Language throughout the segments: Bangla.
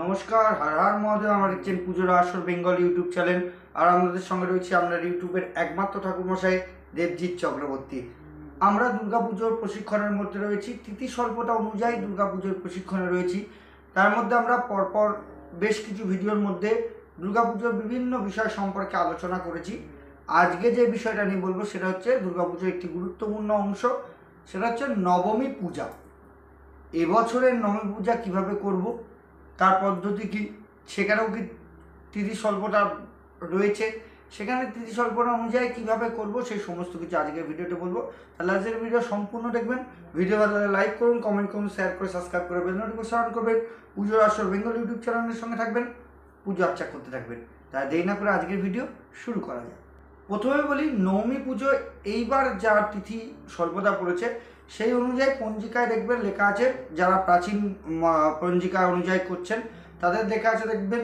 নমস্কার, হার হার মহাদেব আমার দেখছেন পুজোর আসর বেঙ্গল ইউটিউব চ্যানেল। আর আমাদের সঙ্গে রয়েছে আপনার ইউটিউবের একমাত্র ঠাকুরমশাই, দেবজিৎ চক্রবর্তী। আমরা দুর্গাপুজোর প্রশিক্ষণের মধ্যে রয়েছি। তিথি স্বল্পতা অনুযায়ী দুর্গাপুজোর প্রশিক্ষণে রয়েছি। তার মধ্যে আমরা পরপর বেশ কিছু ভিডিওর মধ্যে দুর্গাপুজোর বিভিন্ন বিষয় সম্পর্কে আলোচনা করেছি। আজকে যে বিষয়টা নিয়ে বলব, সেটা হচ্ছে দুর্গাপুজোর একটি গুরুত্বপূর্ণ অংশ। সেটা হচ্ছে নবমী পূজা। এবছরের নবমী পূজা কীভাবে করব? তার পদ্ধতি কি? সেখানেও কি তিথি স্বল্পতা রয়েছে? সেখানে তিথি স্বল্পতা অনুযায়ী কীভাবে করব সেই সমস্ত কিছু আজকের ভিডিওতে বলব। তাহলে আজকের ভিডিও সম্পূর্ণ দেখবেন। ভিডিও ভালো লাইক করুন কমেন্ট করুন শেয়ার করে সাবস্ক্রাইব করে বেল নোটিফিকেশন করবেন। পুজোর আসর বেঙ্গল ইউটিউব চ্যানেলের সঙ্গে থাকবেন। পুজো আর্চা করতে থাকবেন। তাই দেরি না করে আজকের ভিডিও শুরু করা যায় প্রথমে বলি নবমী পুজো এইবার যা তিথি স্বল্পতা পড়েছে সেই অনুযায়ী পঞ্জিকায় দেখবেন লেখা আছে, যারা প্রাচীন পঞ্জিকা অনুযায়ী করছেন, তাদের লেখা আছে দেখবেন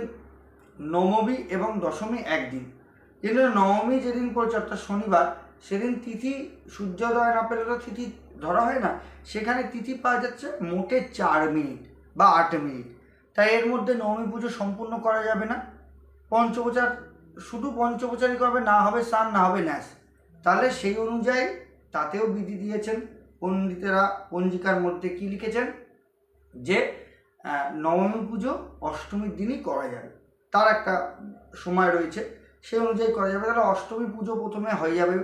নবমী এবং দশমী একদিন। কিন্তু নবমী যেদিন পড়ছে, অর্থাৎ শনিবার, সেদিন তিথি সূর্যোদয় না পেলে তো তিথি ধরা হয় না। সেখানে তিথি পাওয়া যাচ্ছে মোটে চার মিনিট বা আট মিনিট। তাই এর মধ্যে নবমী পুজো সম্পূর্ণ করা যাবে না। পঞ্চপ্রচার, শুধু পঞ্চপ্রচারই করবে, না হবে স্নান, না হবে ন্যাস। তাহলে সেই অনুযায়ী তাতেও বিধি দিয়েছেন পণ্ডিতেরা পঞ্জিকার মধ্যে কি লিখেছেন? যে নবমী পুজো অষ্টমীর দিনই করা যাবে। তার একটা সময় রয়েছে সেই অনুযায়ী করা যাবে। তাহলে অষ্টমী পুজো প্রথমে হয়ে যাবে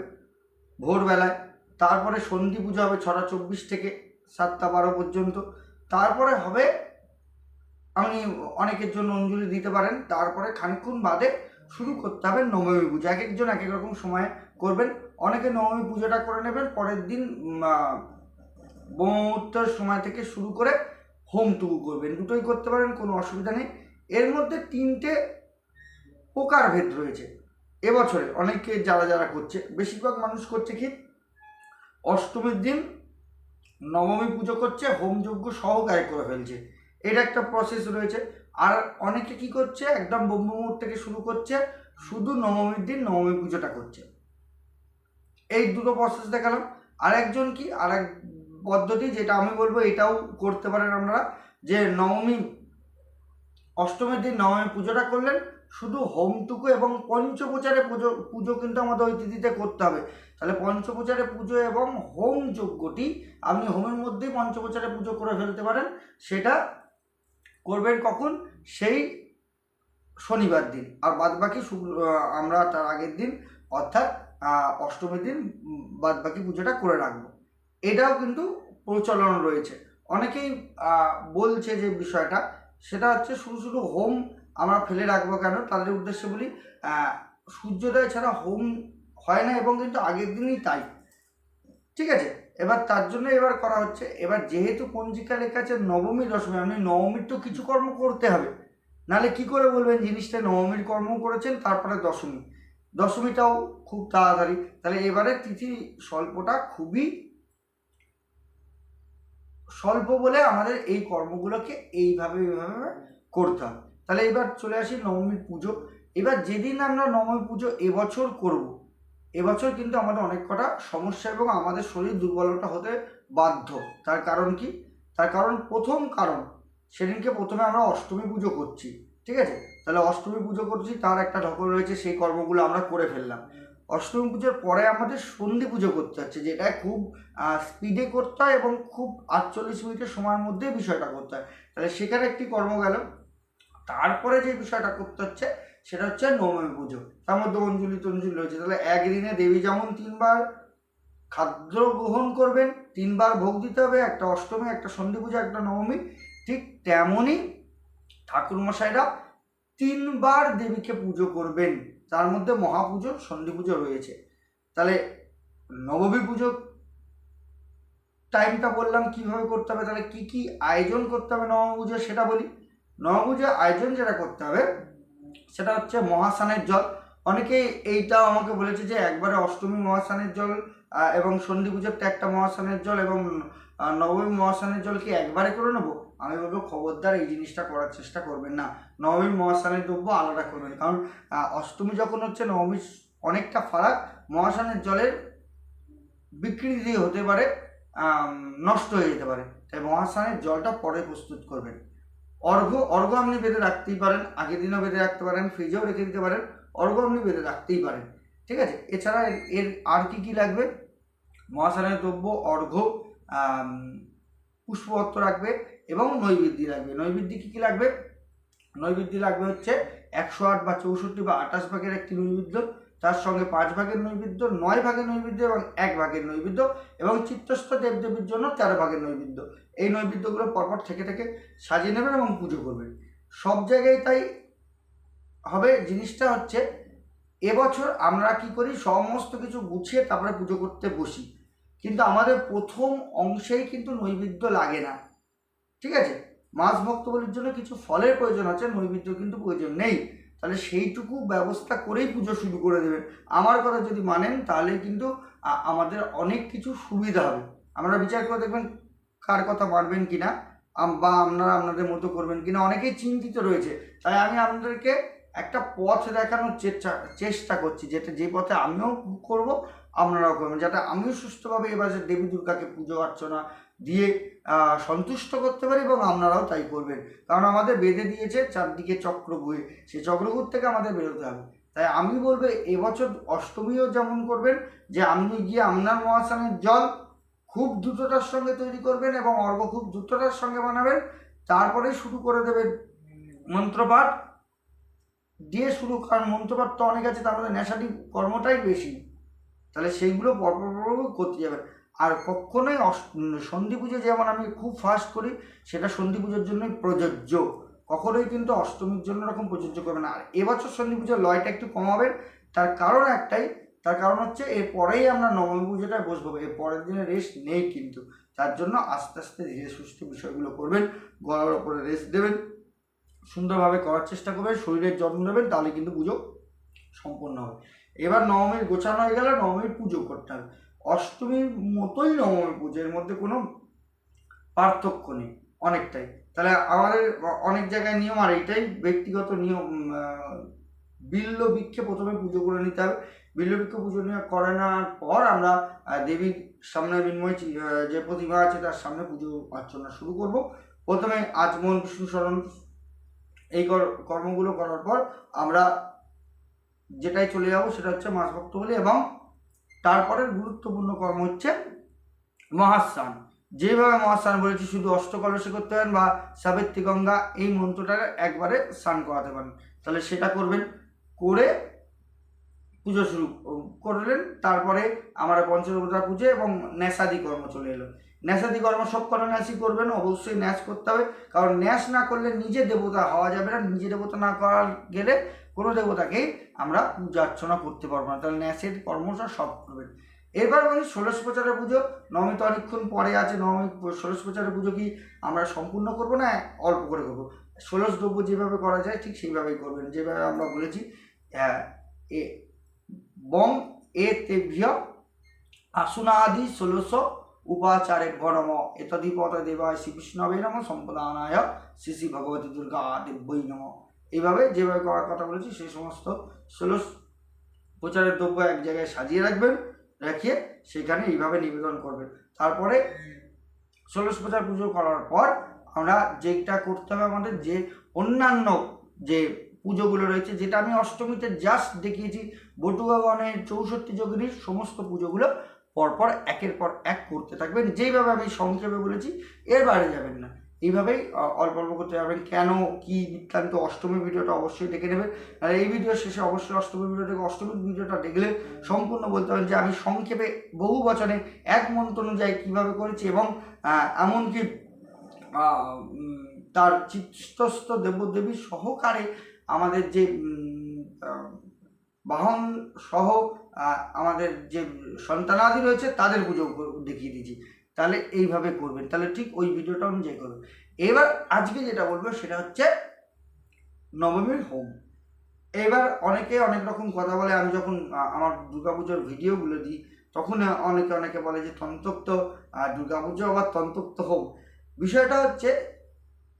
ভোরবেলায়, তারপরে সন্ধি পুজো হবে ছটা চব্বিশ থেকে সাতটা বারো পর্যন্ত। তারপরে হবে আপনি অনেকের জন্য অঞ্জলি দিতে পারেন, তারপরে খানিকক্ষণ বাদে শুরু করতে হবে নবমী পুজো। এক একজন এক এক রকম সময় করবেন। অনেকে নবমী পুজোটা করে নেবেন, পরের দিন ব্রহ্মমুহূর্তের সময় থেকে শুরু করে হোমটুকু করবেন। দুটোই করতে পারেন, কোনো অসুবিধা নেই। এর মধ্যে তিনটে প্রকারভেদ রয়েছে। এবছরে অনেকে যারা যারা করছে, বেশিরভাগ মানুষ করছে কি? অষ্টমীর দিন নবমী পুজো করছে হোমযজ্ঞ সহকারে করে ফেলছে। এটা একটা প্রসেস রয়েছে। আর অনেকে কি করছে, একদম ব্রহ্ম মুহূর্ত থেকে শুরু করছে, শুধু নবমীর দিন নবমী পুজোটা করছে। এই দুটো প্রসেস দেখালাম। আর একজন কি? আর এক পদ্ধতি যেটা আমি বলব, এটাও করতে পারেন আপনারা, যে নবমী, অষ্টমীর দিন নবমী পুজোটা করলেন, শুধু হোমটুকু এবং পঞ্চপ্রচারে পুজো পুজো কিন্তু আমাদের ওই তিথিতে করতে হবে। তাহলে পঞ্চপ্রচারে পুজো এবং হোম যজ্ঞটি আপনি হোমের মধ্যেই পঞ্চপ্রচারে পুজো করে ফেলতে পারেন। সেটা করবেন কখন? সেই শনিবার দিন। আর বাদ বাকি আমরা তার আগের দিন, অর্থাৎ অষ্টমীর দিন বাদ বাকি পুজোটা করে রাখব। এটাও কিন্তু প্রচলন রয়েছে। অনেকেই বলছে যে বিষয়টা, সেটা হচ্ছে শুধু শুধু হোম আমরা ফেলে রাখব কেন? তাদের উদ্দেশ্যে বলি সূর্যোদয় ছাড়া হোম হয় না এবং কিন্তু আগের দিনই তাই। ঠিক আছে? এবার তার জন্য এবার করা হচ্ছে, এবার যেহেতু পঞ্জিকা লেখা আছে নবমী, দশমী, আপনি নবমীর তো কিছু কর্ম করতে হবে। নাহলে কি করে বলবেন, জিনিসটা নবমীর কর্ম করেছেন, তারপরে দশমী। দশমীটাও খুব তাড়াতাড়ি। তাহলে এবারে তিথি স্বল্পটা খুবই স্বল্প বলে আমাদের এই কর্মগুলোকে এইভাবে এইভাবে করতে হবে। তাহলে এবার চলে আসি নবমী পুজো। এবার যেদিন আমরা নবমী পুজো এবছর করব, এবছর কিন্তু আমাদের অনেক কটা সমস্যা এবং আমাদের শরীর দুর্বলতা হতে বাধ্য। তার কারণ কি? তার কারণ প্রথম কারণ, সেদিনকে প্রথমে আমরা অষ্টমী পুজো করছি। ঠিক আছে? তাহলে অষ্টমী পুজো করছি, তার একটা ঢকল রয়েছে, সেই কর্মগুলো আমরা করে ফেললাম। অষ্টমী পুজোর পরে আমাদের সন্ধি পুজো করতে হচ্ছে যেটা খুব স্পিডে করতে হয় এবং খুব আটচল্লিশ মিনিটের সময়ের মধ্যে বিষয়টা করতে হয়। তাহলে সেখানে একটি কর্ম গেল। তারপরে যে বিষয়টা করতে হচ্ছে, সেটা হচ্ছে নবমী পুজো। তার মধ্যে অঞ্জলি তঞ্জলি রয়েছে। তাহলে একদিনে দেবী যেমন তিনবার খাদ্য গ্রহণ করবেন, তিনবার ভোগ দিতে হবে, একটা অষ্টমী, একটা সন্ধি পুজো, একটা নবমী, ঠিক তেমনই ঠাকুরমশাইরা তিনবার দেবীকে পুজো করবেন। তার মধ্যে মহাপুজো সন্ধি পুজো রয়েছে। তাহলে নবমী পুজো টাইমটা বললাম, কীভাবে করতে হবে? তাহলে কি কি আয়োজন করতে হবে নবমী পুজো সেটা বলি। নবমী পুজোর আয়োজন যেটা করতে হবে, সেটা হচ্ছে মহাস্নানের জল। অনেকে এইটাও আমাকে বলেছে যে একবারে অষ্টমী মহাস্নানের জল এবং সন্ধি পুজোরটা একটা মহাস্নানের জল এবং নবমী মহাস্নানের জল কি একবারে করে নেব? আমি বলব খবরদার এই জিনিসটা করার চেষ্টা করবেন না। নবমী মহাস্নানের দ্রব্য আলাদা করবেন কারণ অষ্টমী যখন হচ্ছে নবমী অনেকটা ফারাক মহাস্নানের জলের বিকৃতি হতে পারে নষ্ট হয়ে যেতে পারে। তাই মহাস্নানের জলটা পরে প্রস্তুত করবেন। অর্ঘ অর্ঘ আপনি বেঁধে রাখতেই পারেন। আগের দিনও বেঁধে রাখতে পারেন, ফ্রিজেও রেখে দিতে পারেন। অর্ঘ আপনি বেঁধে রাখতেই পারেন। ঠিক আছে? এছাড়া এর- আর কি কি লাগবে? মহাসানের দ্রব্য, অর্ঘ পুষ্পপত্র রাখবে এবং নৈবেদ্যি লাগবে। নৈবেদ্যি কী কী লাগবে? নৈবেদ্যি লাগবে হচ্ছে একশো আট বা চৌষট্টি বা আঠাশ ভাগের একটি নৈবেদ্য, তার সঙ্গে পাঁচ ভাগের নৈবেদ্য, নয় ভাগের নৈবেদ্য এবং এক ভাগের নৈবেদ্য এবং চিত্তস্থ দেবদেবীর জন্য তেরো ভাগের নৈবেদ্য। এই নৈবেদ্যগুলো পরপর থেকে থেকে সাজিয়ে নেবেন এবং পুজো করবেন। সব জায়গায় তাই হবে। জিনিসটা হচ্ছে এবছর আমরা কি করি? সমস্ত কিছু গুছিয়ে তারপরে পুজো করতে বসি। কিন্তু আমাদের প্রথম অংশেই কিন্তু নৈবেদ্য লাগে না। ঠিক আছে? মাছ ভক্তবলির জন্য কিছু ফলের প্রয়োজন আছে, নৈবেদ্য কিন্তু প্রয়োজন নেই। তাহলে সেইটুকু ব্যবস্থা করেই পুজো শুরু করে দেবেন। আমার কথা যদি মানেন, তাহলে কিন্তু আমাদের অনেক কিছু সুবিধা হবে। আমরা বিচার করে দেখবেন কার কথা মানবেন কি না বা আপনারা আপনাদের মতো করবেন কিনা, অনেকেই চিন্তিত রয়েছে। তাই আমি আপনাদেরকে একটা পথ দেখানোর চেষ্টা চেষ্টা করছি, যেটা যে পথে আমিও করব, আপনারাও করবেন। যাতে আমিও সুস্থভাবে এবারে দেবী দুর্গাকে পুজো অর্চনা দিয়ে সন্তুষ্ট করতে পারি এবং আপনারাও তাই করবেন। কারণ আমাদের বেঁধে দিয়েছে চারদিকে চক্র বয়ে সেই চক্রগুর থেকে আমাদের বেরোতে হবে। তাই আমি বলব, এবছর অষ্টমীও যেমন করবেন, যে আপনি গিয়ে আপনার মহাসানের জল খুব দ্রুততার সঙ্গে তৈরি করবেন এবং অর্ঘ খুব দ্রুততার সঙ্গে বানাবেন। তারপরে শুরু করে দেবেন মন্ত্রপাঠ। দিয়ে শুরু, কারণ মন্ত্রপাঠ তো অনেক আছে, তার মধ্যে নেশাটি কর্মটাই বেশি। তাহলে সেইগুলো পরপর করতে যাবেন। আর কখনোই সন্ধি পুজো যেমন আমি খুব ফাস্ট করি, সেটা সন্ধি পুজোর জন্যই প্রযোজ্য। কখনোই কিন্তু অষ্টমীর জন্য এরকম প্রযোজ্য করবে না। আর এবছর সন্ধি পুজোর লয়টা একটু কমাবেন তার কারণ একটাই, তার কারণ হচ্ছে এর পরেই আমরা নবমী পুজোটায় বসবো। এর পরের দিনে রেস্ট নেই কিন্তু। তার জন্য আস্তে আস্তে ধীরে সুস্থ বিষয়গুলো করবেন, গলার ওপরে রেস্ট দেবেন, সুন্দরভাবে করার চেষ্টা করবেন, শরীরের যত্ন নেবেন, তাহলে কিন্তু পুজো সম্পূর্ণ হবে। এবার নবমীর গোছানো হয়ে গেলে নবমীর পুজো করতে হবে। অষ্টমীর মতোই নবমী পুজো এর মধ্যে কোনো পার্থক্য নেই, অনেকটাই। তাহলে আমাদের অনেক জায়গায় নিয়ম, আর এইটাই ব্যক্তিগত নিয়ম বিল্ল বৃক্ষে প্রথমে পুজো করে নিতে হবে। বিল্ল বৃক্ষ পুজো করে নেওয়ার পর আমরা দেবীর সামনে বিন্ময় যে প্রতিমা আছে তার সামনে পুজো অর্চনা শুরু করব। প্রথমে আচমন বিষ্ণু স্মরণ এই কর- কর্মগুলো করার পর আমরা যেটাই চলে যাব সেটা হচ্ছে মাছ ভক্ত বলি এবং তারপরের গুরুত্বপূর্ণ কর্ম হচ্ছে মহাস্নান। যেভাবে মহাস্নান বলেছি, শুধু অষ্টকলসে করতে পারেন বা সাবেত্রী গঙ্গা এই মন্ত্রটা একবারে স্নান করাতে পারেন। তাহলে সেটা করবেন, করে পুজো শুরু করলেন, তারপরে আমরা পঞ্চদেবতা পুজো এবং ন্যাসাদি কর্ম চলে এলো। ন্যাসাদি কর্ম সব কটা ন্যাসই করবেন, অবশ্যই ন্যাস করতে হবে। কারণ ন্যাস না করলে নিজে দেবতা হওয়া যাবে না, নিজে দেবতা না করা গেলে কোনো দেবতাকেই আমরা পূজা অর্চনা করতে পারব না। তাহলে ন্যাসের কর্মটা সব করবেন এবার বলি ষোলশ প্রচারের পুজো নবমী তো অনেকক্ষণ পরে আছে নবমী, ষোলশ প্রচারের পুজো কি আমরা সম্পূর্ণ করব না, অল্প করে করব? ষোলশ দ্রব্য যেভাবে করা যায় ঠিক সেইভাবেই করবেন যেভাবে আমরা বলেছি এ, বং, এ তেভ্য আসুনাদি, ষোলশ উপাচারে ভরম এতদিপত দেবায় শ্রী বিষ্ণবে নম, সম্পদানায় শ্রী শ্রী ভগবতী দুর্গা দেব্যই নম। এইভাবে যেভাবে করার কথা বলেছি, সেই সমস্ত ষোলশ প্রচারের দ্রব্য এক জায়গায় সাজিয়ে রাখবেন, রেখে সেখানে এইভাবে নিবেদন করবেন। তারপরে ষোলশ প্রচার পুজো করার পর আমরা যেটা করতে হবে আমাদের যে অন্যান্য যে পুজোগুলো রয়েছে, যেটা আমি অষ্টমীতে জাস্ট দেখিয়েছি বটুয়াগণের চৌষট্টি যোগিনীর সমস্ত পুজোগুলো পরপর একের পর এক করতে থাকবেন। যেইভাবে আমি সংক্ষেপে বলেছি, এর বাইরে যাবেন না। এইভাবেই অল্প অল্প করতে যাবেন কেন, কি বৃত্তান্ত অষ্টমী ভিডিওটা অবশ্যই দেখে নেবেন। আর এই ভিডিও শেষে অবশ্যই অষ্টমী ভিডিও থেকে অষ্টমী ভিডিওটা দেখলে সম্পূর্ণ বলতে পারেন যে, আমি সংক্ষেপে বহু বচনে এক মন্ত্র অনুযায়ী কীভাবে করেছি এবং এমনকি তার চিত্তস্থ দেবদেবী সহকারে আমাদের যে বাহন সহ আমাদের যে সন্তানাদি রয়েছে, তাদের পুজো দেখিয়ে দিয়েছি। তাহলে এইভাবে করবেন। তাহলে ঠিক ওই ভিডিওটা অনুযায়ী করবেন। এবার আজকে যেটা বলব সেটা হচ্ছে নবমীর হোম। এবার অনেকে অনেক রকম কথা বলে, আমি যখন আমার দুর্গাপুজোর ভিডিওগুলো দিই, তখন অনেকে অনেকে বলে যে তন্তক্ত দুর্গাপুজো আবার তন্তক্ত হোম। বিষয়টা হচ্ছে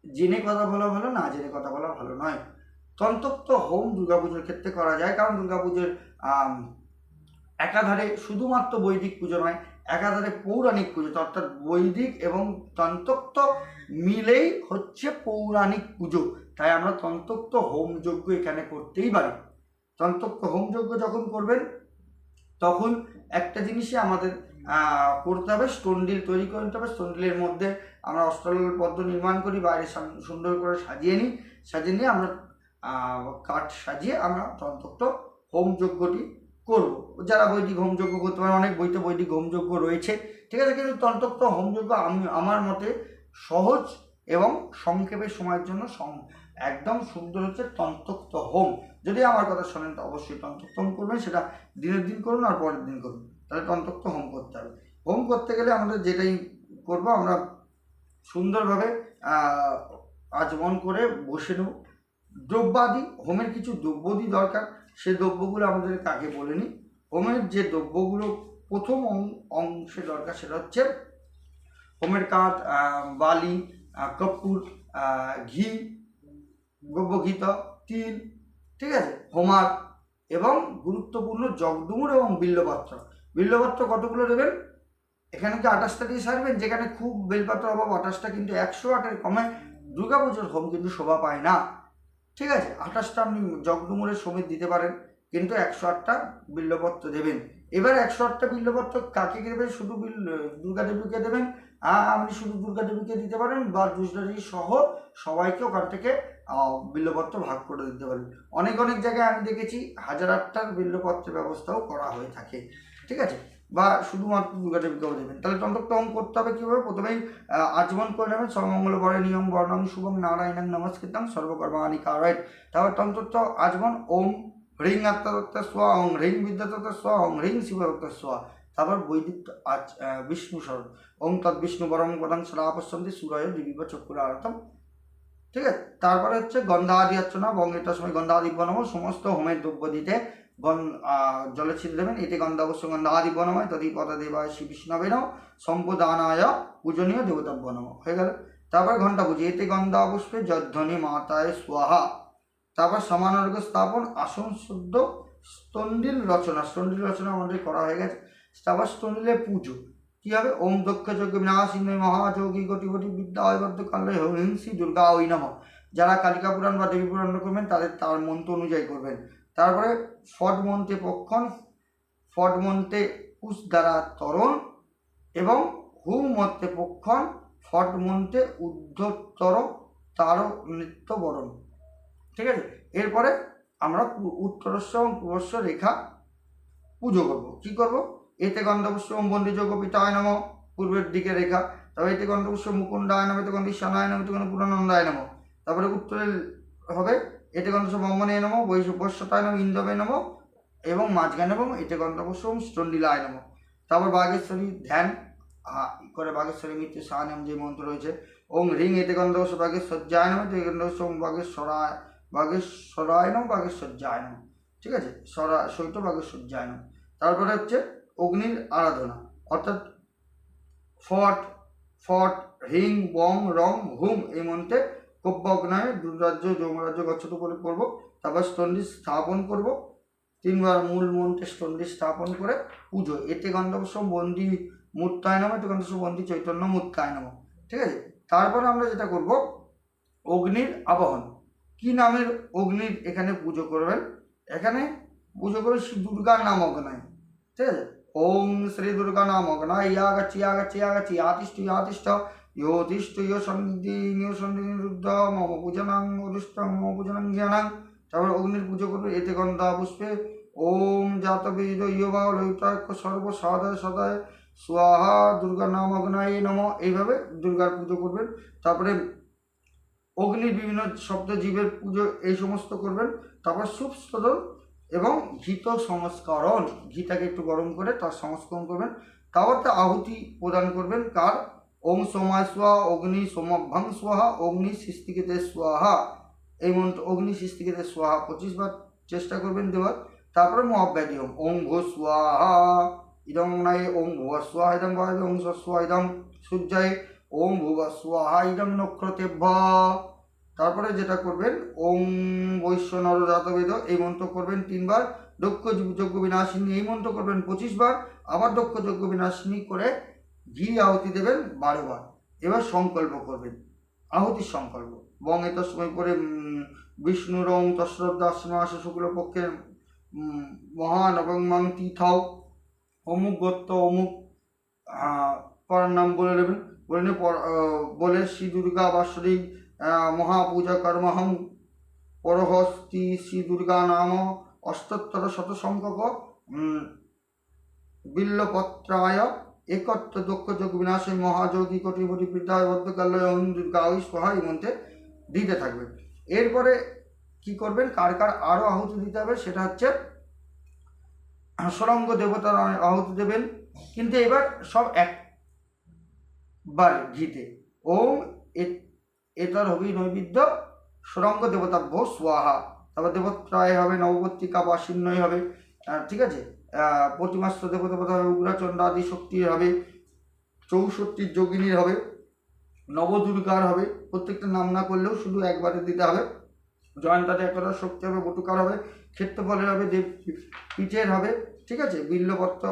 জেনে কথা বলা ভালো, না জেনে কথা বলা ভালো নয়। তন্তক্ত হোম দুর্গাপুজোর ক্ষেত্রে করা যায়, কারণ দুর্গাপুজোর একাধারে শুধুমাত্র বৈদিক পুজো নয় একাধারে পৌরাণিক পুজো, অর্থাৎ বৈদিক এবং তন্তক্ত মিলেই হচ্ছে পৌরাণিক পুজো। তাই আমরা তন্তক্ত হোম যজ্ঞ এখানে করতেই পারি। তন্তক্ত হোম যজ্ঞ যখন করবেন, তখন একটা জিনিসই আমাদের করতে হবে স্টোন ডিল তৈরি করে নিতে হবে। স্টোন ডিলের মধ্যে আমরা অষ্টল পদ্ম নির্মাণ করি, বাইরে সুন্দর করে সাজিয়ে নিই। সাজিয়ে নিয়ে আমরা কাঠ সাজিয়ে আমরা তন্তক্ত হোম যজ্ঞটি করব। যারা বৈদিক হোমযজ্ঞ করতে পারে অনেক বইতে বৈদিক হোমযজ্ঞ রয়েছে। ঠিক আছে কিন্তু তন্ত্রোক্ত হোমযজ্ঞ আমি আমার মতে সহজ এবং সংক্ষেপের সময়ের জন্য একদম সুন্দর হচ্ছে তন্তক্ত হোম। যদি আমার কথা শোনেন তো অবশ্যই তন্তক্ত হোম করবেন সেটা দিনের দিন করুন আর পরের দিন করুন। তাহলে তন্তক্ত হোম করতে হবে। হোম করতে গেলে আমাদের যেটাই করব আমরা সুন্দরভাবে আহ, আচমন করে বসে নেব। দ্রব্যাদি হোমের কিছু দ্রব্যাদি দরকার। সে দ্রব্যগুলো আমাদের কাকে বলে নিই। হোমের যে দ্রব্যগুলো প্রথম অংশে দরকার সেটা হচ্ছে হোমের কাঠ বালি কর্পূর ঘি গব্যঘিত তিল, ঠিক আছে, হোমার এবং গুরুত্বপূর্ণ জগডুমুর এবং বিল্লপত্র। বিল্লপত্র কতগুলো দেবেন? এখানে কি আঠাশটা দিয়ে সারবেন? যেখানে খুব বেলপাত্র অভাব, আঠাশটা কিন্তু একশো আটের কমে দুর্গাপুজোর হোম কিন্তু শোভা পায় না। ঠিক আছে, আঠাশটা আপনি জগডুমুরের সমেত দিতে পারেন, কিন্তু একশো আটটা বিল্লপত্র দেবেন। এবার একশো আটটা বিল্লপত্র কাকে দেবেন? শুধু বিল দুর্গা দেবীকে দেবেন আপনি শুধু দুর্গা দেবীকে দিতে পারেন, বা দুর্গাদেবী সহ সবাইকে ওখান থেকে বিল্লপত্র ভাগ করে দিতে পারেন। অনেক অনেক জায়গায় আমি দেখেছি, হাজার আটটার বিল্লপত্রের ব্যবস্থাও করা হয়ে থাকে। ঠিক আছে? বা শুধুমাত্র দুর্গা দেবীকেও দেবেন। তাহলে তন্ত্রক্তম করতে হবে কীভাবে? প্রথমেই আচমন করে নেবেন। সর্বমঙ্গল বরে নিয়ম বর্ণং শুভম নারায়ণং নমস্কৃতং সর্বকর্মাণি কারায় তারপর তন্ত্রত্ব আচমন ওম হ্রিং আত্মদত্ত স্বা, ওং হ্রিং বিদ্যাদত্ত স্বা, ওং হ্রিং শিবদত্ত স্বা। তারপর বৈদিক আচ বিষ্ণু স্বরূপ। ওং তৎ বিষ্ণু বরং পদং সদাপশ্যন্তি সুরয় দিবিব চক্ষুর আরতম ঠিক আছে? তারপরে হচ্ছে গন্ধাদি অর্চনা বঙ্গের সময় গন্ধাদি বনম, সমস্ত হোমের দ্রব্য দিতে জলে ছিটে দেবেন, এতে গন্ধাবশ্য গন্ধাদি বনময়, তদি পদা দেবায় শ্রী বিষ্ণবেন সম্পদানায় পূজনীয় দেবতাব্য নম হয়ে গেল। তারপর ঘণ্টা পুজো, এতে গন্ধা পুষ্পে যধ্বনি মাতায় স্বাহা। তারপর সমানর্ঘ স্থাপন, আসন শুদ্ধ, স্তন্ডিল রচনা স্তন্ডিল রচনা আমাদের করা হয়ে গেছে। তারপর স্তন্ডিলের পুজো। কি হবে? ওম দক্ষ যজ্ঞ বিনাশিনী মহাযোগী কোটি কোটি বিদ্যা ঐবদ্ধ কাল্য হিংসি দুর্গা ওই নম। যারা কালিকা পুরাণ বা দেবী পুরাণ করবেন, তাদের তার মন্ত্র অনুযায়ী করবেন। তারপরে ফট মন্ত্রে পক্ষণ ফট মন্ত্রে কুশ দ্বারা তরণ এবং হু মন্ত্রে পক্ষণ ফট মন্ত্রে ঊর্ধ্বতর তার নৃত্য বরণ। ঠিক আছে? এরপরে আমরা উত্তরস্ব এবং পূর্বস্ব রেখা পুজো করব। কি করব? এতে গন্ধপুষ্প বন্দি যোগ পিতায় নম, পূর্বের দিকে রেখা। তবে এতে গন্ধপুষ্প মুকুন্দায় নম, এতে গন্ধ ঈশানায় নম এতে গন্ধ পুরানন্দায় নম। তারপরে উত্তরের হবে এতে গন্ধ ব্রহ্মণে নম বৈশ্বতায় নম, ইন্দ্রবে নম, এবং মাঝখানে এবং এতে গন্ধপুষ্প স্টন্ডিলায় নম। তারপর বাগেশ্বরী ধ্যান করে বাগেশ্বরী মিত্র সাহানাম যে মন্ত্র রয়েছে, ওং রিং, এতে গন্ধপুষ্প বাগেশ্বর্যায় নম, এতে গন্ধপুষ্প বাগেশ্বরায় বাগেশ্বরায় নম, বাগেশ্বর্যায় নম। ঠিক আছে? সরা, সৈত বাগেশ্বর্যায় নম। তারপরে হচ্ছে অগ্নির আরাধনা, অর্থাৎ ফট ফট হিং বং, রং, হুম এই মন্ত্রে কব্যগ্নয়ে দুর্রাজ্য যমরাজ্য গচ্ছত করে করব। তারপর স্তন্ডি স্থাপন করব। তিনবার মূল মন্ত্রে স্তন্ডি স্থাপন করে পুজো। এতে গন্ধবস্ব বন্দি মূর্তায় নামে, এতে গন্ধবস্ব বন্দি চৈতন্য মূর্তায় নাম। ঠিক আছে? তারপর আমরা যেটা করব, অগ্নির আবাহন। কি নামের অগ্নির এখানে পুজো করবেন? এখানে পুজো করে শ্রী দুর্গার নাম অগ্নয়। ঠিক আছে? ওম শ্রী দুর্গা নাম অগ্নয়। ইয়াগাচ্ছি ইয়াগাচ্ছি ইয়াগাচ্ছি। ইয়াতিষ্ঠ ইয়াতিষ্ঠ। ইয়োতিষ্ঠ ইয় সন্ধি ইয় সন্ধি রুদ্ধ মম পূজনাং অদুষ্ট মম পূজনাং জ্ঞানাং তারপর অগ্নির পুজো করবে এতে গন্ধা পুষ্পে ওম জাত বীজ ইয়বা লৈতাক্ষ সর্ব সদায় সদায় স্বাহা দুর্গা নাম অগ্নায় নম এইভাবে দুর্গার পুজো করবেন। তারপরে অগ্নির বিভিন্ন শব্দ জীবের পুজো এই সমস্ত করবেন। তারপর সুপ স্তোদন এবং ঘিত সংস্করণ। ঘিটাকে একটু গরম করে তার সংস্করণ করবেন। তারপর তা আহুতি প্রদান করবেন। কার? ওম সোমায় স্বাহা, অগ্নি সোমভ্যাং স্বাহা, অগ্নি সৃষ্টিকেতে স্বাহা। এই মন্ত্র, অগ্নি সৃষ্টিকেতে স্বাহা। পঁচিশ বার চেষ্টা করবেন দেওয়ার। তারপরে মহাব্যাধি ওম ওম ভো স্বাহা। ইদং নাই ওম ভুব স্বাহা, ইদং ওম স্বাহা, ইদং সূর্যায় ওম ভুব স্বাহা, ইদং নক্ষতেভ্য তারপরে যেটা করবেন, ওম বৈশ্য নরজাত বেদ এই মন্ত্র করবেন তিনবার। দক্ষ যজ্ঞ বিনাশিনী, এই মন্ত্র করবেন পঁচিশ বার। আবার দক্ষ যজ্ঞ বিনাশিনী করে ঘি আহুতি দেবেন বারোবার এবার সংকল্প করবেন। আহুতির সংকল্প। বং এত সময় করে বিষ্ণু রং তশ্রদ্দাস মাস শুক্লপক্ষের মাং তীর্থাও অমুক গোত্র অমুক পরার নাম বলে নেবেন। বলে বলে শ্রী দুর্গা আহ, মহাপূজা কর্মহং। পরহস্তি শ্রী দুর্গা নাম অষ্টোত্তর শত সংখ্যক বিল্লপত্রায় একত্র দক্ষ যোগ বিনাশে মহাযোগী কোটিপতি বিদ্যায় বদ্ধকাল্য ওম দুর্গা ওই সহা এই মন্ত্রে দিতে থাকবেন এরপরে কি করবেন? কার কার আরও আহুতি দিতে হবে সেটা হচ্ছে সুরঙ্গ দেবতার আহুতি দেবেন। কিন্তু এবার সব একবার ঘিতে। ওম এ- এটার হবি নৈবেদ্য সুরঙ্গ দেবতাভ্য স্বাহা। তারপর দেবত্রায় হবে, নববর্তিকা বা হবে। ঠিক আছে? আহ, প্রতিমাস্ত দেবতা হবে উগ্রাচন্ড আদি শক্তির হবে চৌষট্টির যোগিনীর হবে নবদুর্গার হবে প্রত্যেকটা নাম না করলেও শুধু একবারে দিতে হবে। জয়ন্তাতে একটা শক্তি হবে বটুকার হবে ক্ষেত্রফলের হবে দেব পিঠের হবে ঠিক আছে? বিল্লপত্র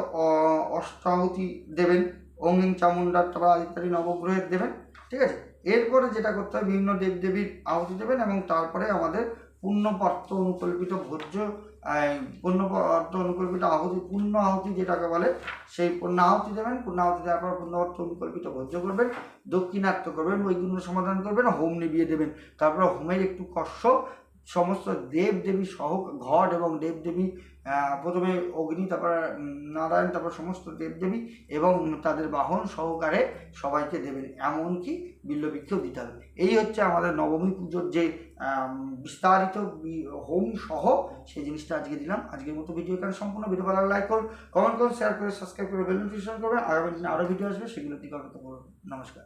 অষ্টাহতি দেবেন অঙ্গিং চামুন্ডার তারপর ইত্যাদি নবগ্রহের দেবেন ঠিক আছে? এরপরে যেটা করতে হবে বিভিন্ন দেবদেবীর আহুতি দেবেন এবং তারপরে আমাদের পূর্ণপাত্র অনুকল্পিত ভোজ্য আহ, অর্থ অনুকল্পিত আহুতি পূর্ণ আহুতি যেটাকে বলে সেই পূর্ণ আহুতি দেবেন। পূর্ণ আহতি দেওয়ার পর পূর্ণ অর্থ অনুকল্পিত ভোজ্য করবেন দক্ষিণার্থ করবেন ওইগুলো সমাধান করবেন হোম নিবিয়ে দেবেন। তারপর হোমের একটু কষ্ট সমস্ত দেব দেবী সহ ঘট এবং দেব দেবী প্রথমে অগ্নি, তারপর নারায়ণ, তারপর সমস্ত দেবদেবী এবং তাদের বাহন সহকারে সবাইকে দেবেন। এমনকি বিল্লবৃক্ষেও দিতে হবে। এই হচ্ছে আমাদের নবমী পুজোর যে বিস্তারিত হোম সহ সেই জিনিসটা আজকে দিলাম। আজকের মতো ভিডিও এখানে সম্পূর্ণ। ভিডিও ভালো লাইক করুন কমেন্ট করুন শেয়ার করে সাবস্ক্রাইব করে বেল নোটিফিকেশন করবেন। আগামী দিনে আরও ভিডিও আসবে সেগুলো দিকে অপেক্ষা করুন। নমস্কার।